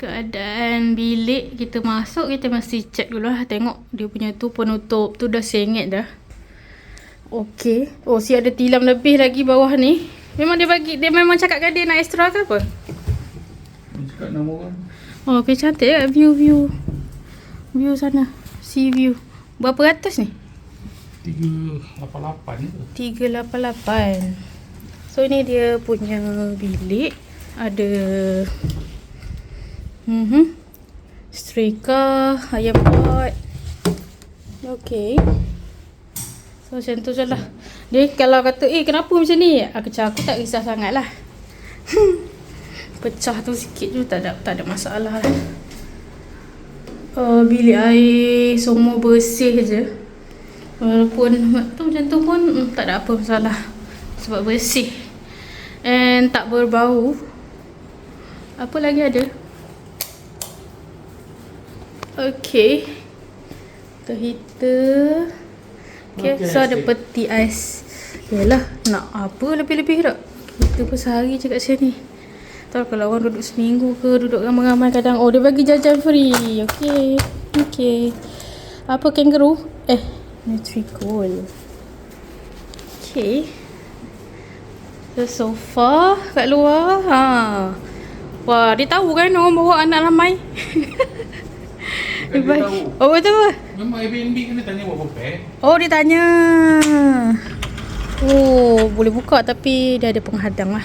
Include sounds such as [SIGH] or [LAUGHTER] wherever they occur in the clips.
keadaan bilik kita masuk kita mesti check dulu lah tengok dia punya tu penutup tu dah sengit dah Okey. Oh, si ada tilam lebih lagi bawah ni. Memang dia bagi dia memang cakap kan dia nak extra ke apa? Dia cakap nama orang. Oh, okey cantik ya view view. View sana. Sea view. Berapa ratus ni? 388 ke? 388. So ini dia punya bilik. Ada Mhm. Strika, ayam pot. Okey. So macam tu je lah. Dia kalau kata, eh kenapa macam ni? Aku cakap aku tak risau sangat lah. [LAUGHS] Pecah tu sikit tu tak ada, tak ada masalah lah. Uh, bilik air semua bersih je. Walaupun tu macam tu pun mm, tak ada apa masalah. Sebab bersih. And tak berbau. Apa lagi ada? Okay. Tu heater. Okay, Okay, so ada peti ais. Yalah, nak apa lebih-lebih tak? Kita pun sehari je kat sini. Tahu kalau orang duduk seminggu ke, duduk ramai-ramai kadang, oh dia bagi jajan free. Okay. Okay. Apa kangaroo? Eh, Nutricol. Okay. The sofa kat luar. Ha. Wah, dia tahu kan orang bawa anak ramai. [LAUGHS] Dia bagi- tahu. Oh, betul. Memang Airbnb kena tanya berapa pair. Oh dia tanya Oh boleh buka tapi dia ada penghadang lah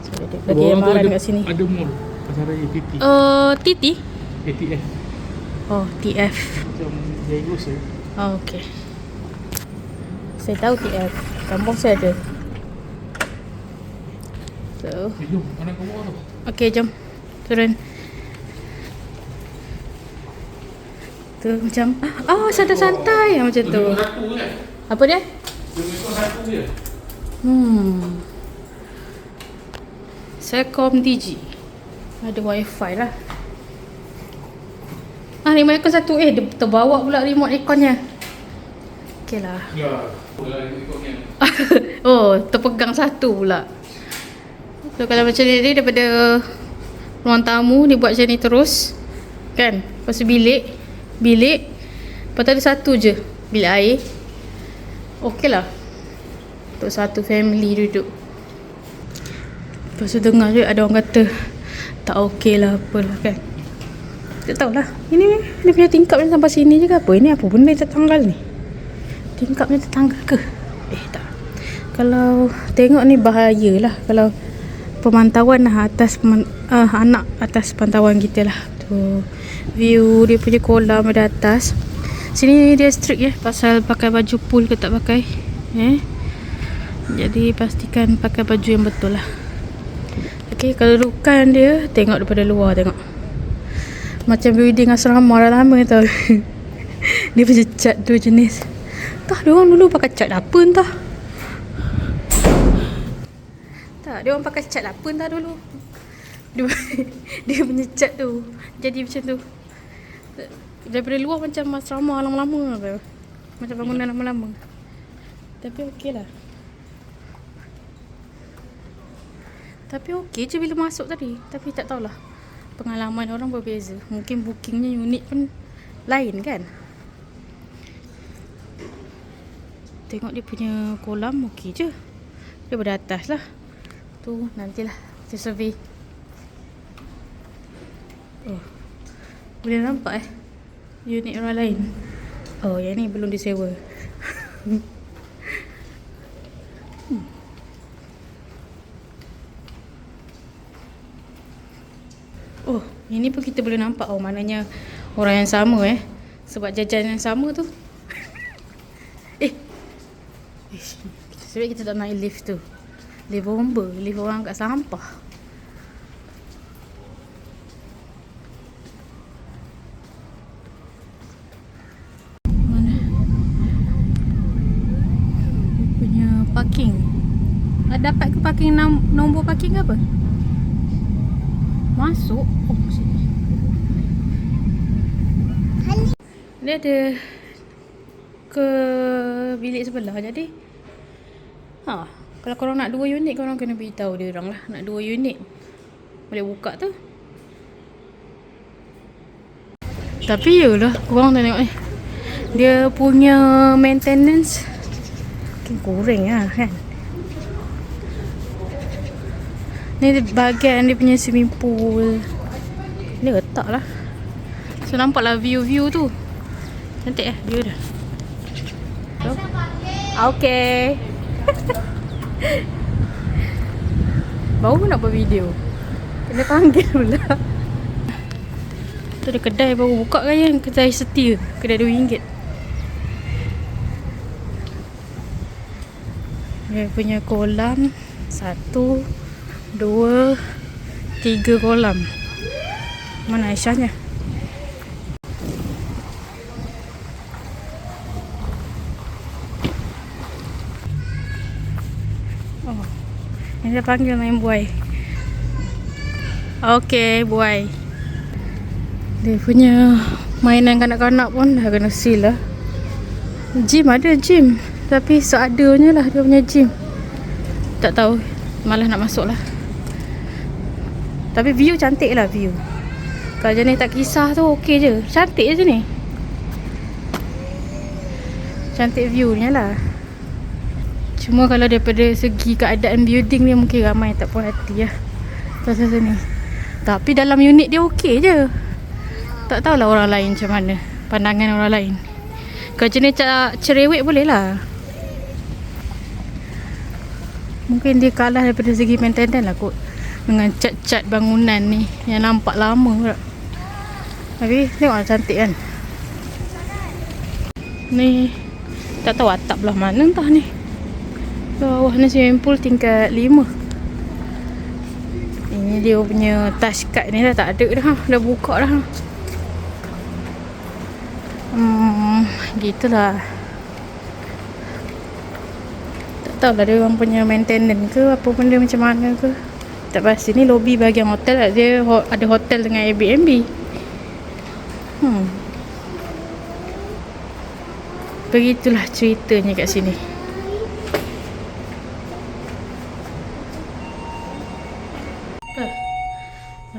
So dia ada lagi amaran ada- kat sini Ada mall. Pasar Raya TT. Uh, TT? ATF. Oh TF Macam Jago saya. Oh okay Saya tahu TF Kampung saya ada So Eh, jom. Mana kau tu? Okay jom Turun Tu macam Ah santai-santai Macam tu satu kan? Apa dia? Je. Hmm. Selcom DG. Ada wifi lah. Ah, remote aircon satu. Eh, dia terbawa pula remote airconnya. Okay lah. Ya. [LAUGHS] Oh, terpegang satu pula. So, kalau macam ni tadi daripada ruang tamu, dia buat macam ni terus. Kan? Lepas bilik. Bilik. Lepas tu ada satu je. Bilik air. Okey lah. Untuk satu family duduk. Lepas tu dengar je ada orang kata tak okey lah apalah kan. Tak tahulah. Ini dia punya tingkap ni sampai sini je ke apa? Ini apa benda yang tertanggal ni? Tingkapnya tertanggal ke? Eh tak. Kalau tengok ni bahaya lah. Kalau pemantauan lah atas uh, anak atas pantauan kita lah. View dia punya kolam ada atas. Sini dia strict ya pasal pakai baju pool ke tak pakai. Eh. Jadi pastikan pakai baju yang betul lah. Okey, kedudukan dia tengok daripada luar tengok. Macam building asrama dah lama tau. [LAUGHS] dia punya cat tu jenis. Entah dia orang dulu pakai cat apa entah. Tak, dia orang pakai cat apa entah dulu. Dia, [LAUGHS] dia punya cat tu. Jadi macam tu. Daripada luar macam asrama lama-lama tu. Macam bangunan lama-lama. Tapi okey lah. Tapi okey je bila masuk tadi. Tapi tak tahulah. Pengalaman orang berbeza. Mungkin bookingnya unit pun lain kan? Tengok dia punya kolam okey je. Dia pada atas lah. Tu nantilah kita survey. Oh. Boleh nampak eh? Unit orang lain. Oh, yang ni belum disewa. [LAUGHS] Oh, ini pun kita boleh nampak oh maknanya orang yang sama eh. Sebab jajan yang sama tu. [LAUGHS] eh. Sebab kita tak naik lift tu. Lift bomba, lift orang kat sampah. Mana? Dia punya parking. Ah, dapat ke parking nom- nombor parking ke apa? Masuk. Oh, sini. Dia ada ke bilik sebelah jadi ha kalau korang nak dua unit korang kena beritahu dia orang lah nak dua unit boleh buka tu Tapi yelah Korang tengok ni Dia punya maintenance Makin kurang lah kan Ni bahagian dia punya swimming pool. Dia letak lah. So nampak lah view-view tu. Cantik eh view dia? So. Okay. [LAUGHS] Baru nak buat video. Kena panggil pula. Tu ada kedai baru buka kan yang Kedai setia. Kedai RM2 Dia punya kolam Satu Dua Tiga kolam. Mana Aisyahnya? Oh Ni dia panggil main buai. Okay buai. Dia punya Mainan kanak-kanak pun dah kena seal lah. Gym ada gym Tapi seadanya lah dia punya gym. Tak tahu Malah nak masuk lah Tapi view cantik lah view. Kalau jenis tak kisah tu okey je. Cantik je ni Cantik viewnya lah. Cuma kalau daripada segi keadaan building ni Mungkin ramai tak puas hati lah. Pasal sini. Tapi dalam unit dia okey je. Tak tahulah orang lain macam mana. Pandangan orang lain. Kalau jenis cerewet boleh lah. Mungkin dia kalah daripada segi maintenance lah kot Dengan cat-cat bangunan ni Yang nampak lama pula. Tapi tengok lah cantik kan? Ni Tak tahu atap belah mana entah ni. Bawah ni swimming pool tingkat 5 Ini dia punya touch card ni dah tak ada dah. Dah buka dah. Hmm Gitulah. Tak tahulah dia orang punya maintenance ke Apa benda macam mana ke Tak pasti ni lobby bahagian hotel lah Dia ho- ada hotel dengan Airbnb Hmm Begitulah ceritanya kat sini?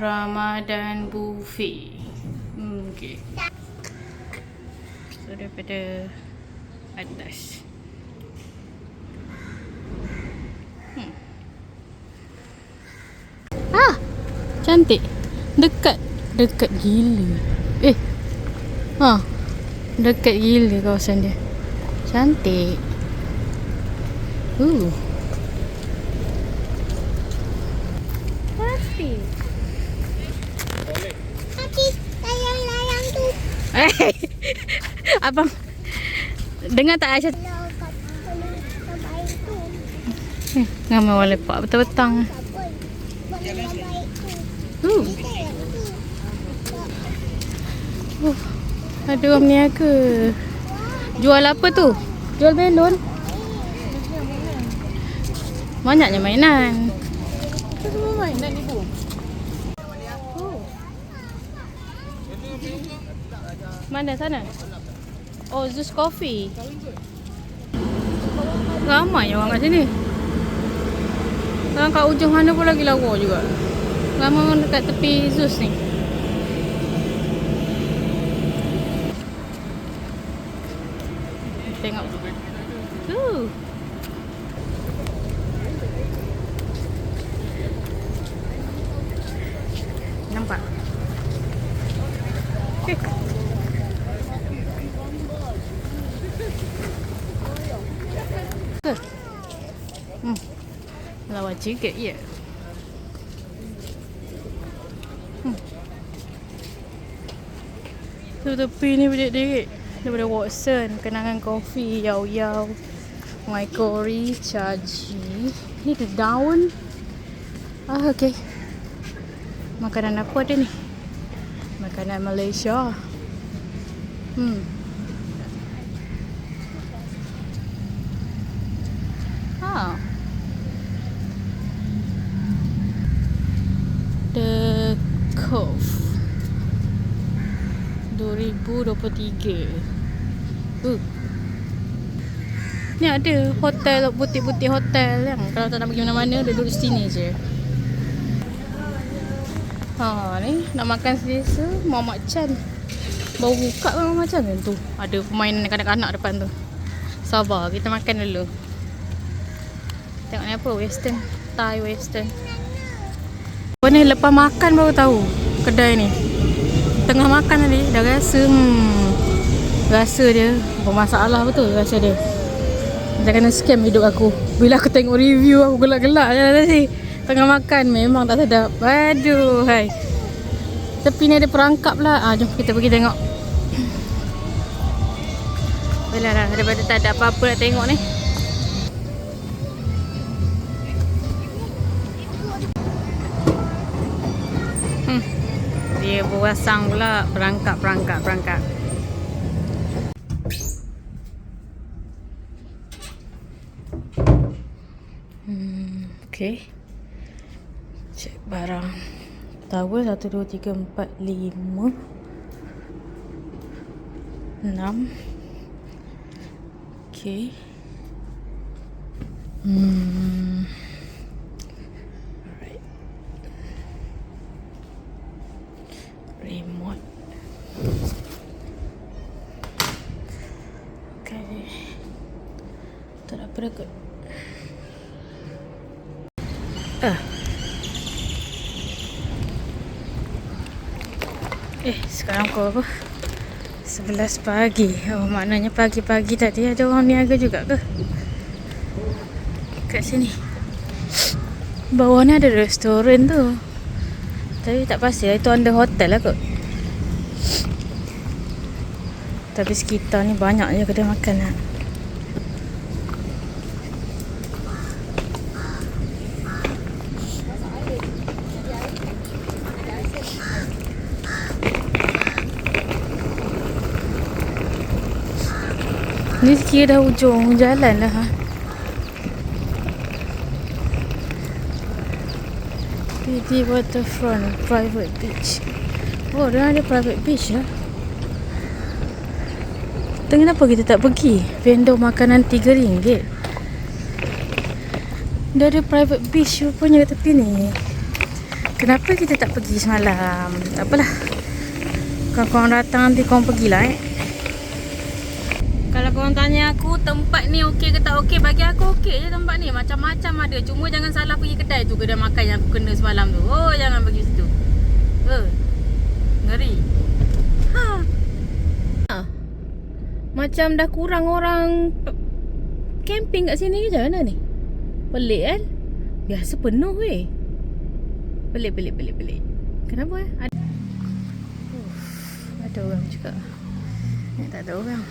Ramadan buffet. Hmm, okay. So daripada atas. Cantik. Dekat, dekat gila. Eh, ha, dekat gila kawasan dia. Cantik. Uh. Tapi Tapi layang-layang tu Eh, [LAUGHS] abang dengar tak Aisyah? Eh, Ramai orang lepak petang-petang. Tak pun Uh, ada orang niaga. Jual apa tu? Jual belon. Banyaknya mainan. Semua mainan ibu. Mana sana? Oh, Zeus Coffee. Ramai orang kat sini. Sekarang kat ujung sana pun lagi lawa juga. Orang dekat tepi Zeus ni. Tengok. Uh. Nampak? Eh. Ke? Hmm. Lawa juga ya. Hmm. Tu tepi ni bilik-bilik daripada Watson, kenangan kopi, yau-yau, Maikori, Chaji. Ni tu daun. Ah, okey. Makanan apa ada ni? Makanan Malaysia. Hmm. Ha. The Cove 2023 uh. Ni ada hotel Butik-butik hotel yang Kalau tak nak pergi mana-mana Dia duduk sini je Ha ni Nak makan selesa Muhammad Chan Baru buka memang macam tu. Ada permainan kanak-kanak depan tu. Sabar, kita makan dulu. Tengok ni apa? Western. Thai western. Apa ni lepas makan baru tahu kedai ni. Tengah makan tadi dah rasa hmm. Rasa dia bermasalah betul rasa dia. Macam kena scam hidup aku. Bila aku tengok review aku gelak-gelak je tadi. Tengah makan memang tak sedap. Aduh, hai. Tepi ni ada perangkap lah. Ah, jom kita pergi tengok. Belah lah daripada tak ada apa-apa nak tengok ni. Dia berasang pula perangkap, perangkap, perangkap. Hmm, okay. Cek barang. Tower 1, 2, 3, 4, 5 6 Okay Hmm Alright Remote Okay Tak ada apa dah kot Ah Eh, sekarang pukul apa? 11 pagi. Oh, maknanya pagi-pagi tadi ada orang niaga juga ke? Kat sini. Bawah ni ada restoran tu. Tapi tak pasti lah. Itu under hotel lah kot. Tapi sekitar ni banyak je kedai makan lah. Ni kira dah hujung jalan lah ha. PD Waterfront Private Beach Oh, dia ada private beach lah Tapi kenapa kita tak pergi? Vendor makanan RM3 Dia ada private beach rupanya kat tepi ni Kenapa kita tak pergi semalam? Tak apalah korang datang nanti korang pergilah eh kalau korang tanya aku tempat ni okey ke tak okey Bagi aku okey je tempat ni. Macam-macam ada. Cuma jangan salah pergi kedai tu Kedai makan yang aku kena semalam tu. Oh jangan pergi situ. Uh, Ngeri. Ha. ha. Macam dah kurang orang Camping kat sini ke macam mana ni. Pelik kan Biasa penuh weh. Pelik pelik pelik pelik. Kenapa eh? Ada, Uff, ada orang juga tak ada orang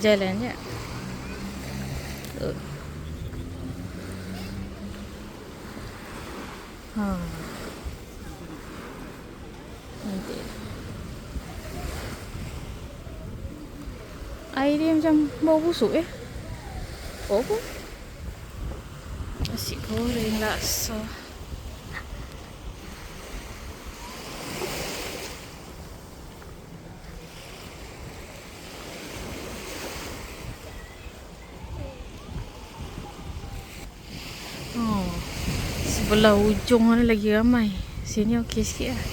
Jalan. Uh. Ha. Nanti. Air dia macam bau busuk eh. Oh? Nasi goreng laksa. Oh. Sebelah ujung mana lagi ramai. Sini okey sikit lah.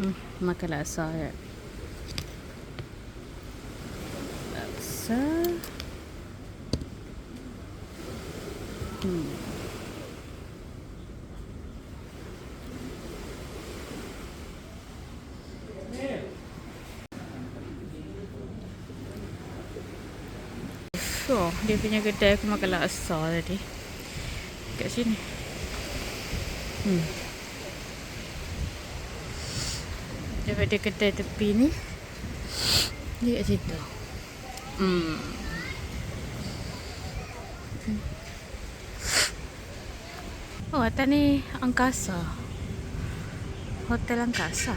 Hmm, makan laksa ya. Laksa. Hmm. Oh, dia punya kedai aku makan laksa tadi. Kat sini. Hmm. Daripada kedai tepi ni. Dia kat situ. Hmm. Hmm. Oh, atas ni Angkasa. Hotel Angkasa.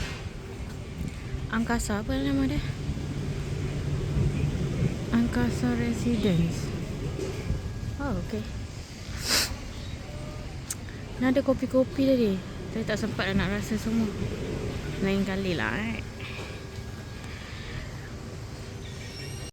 Angkasa apa nama dia? Angkasa Residence. Oh, okay. Kan ada kopi-kopi tadi. Saya tak sempat nak rasa semua. Lain kali lah eh.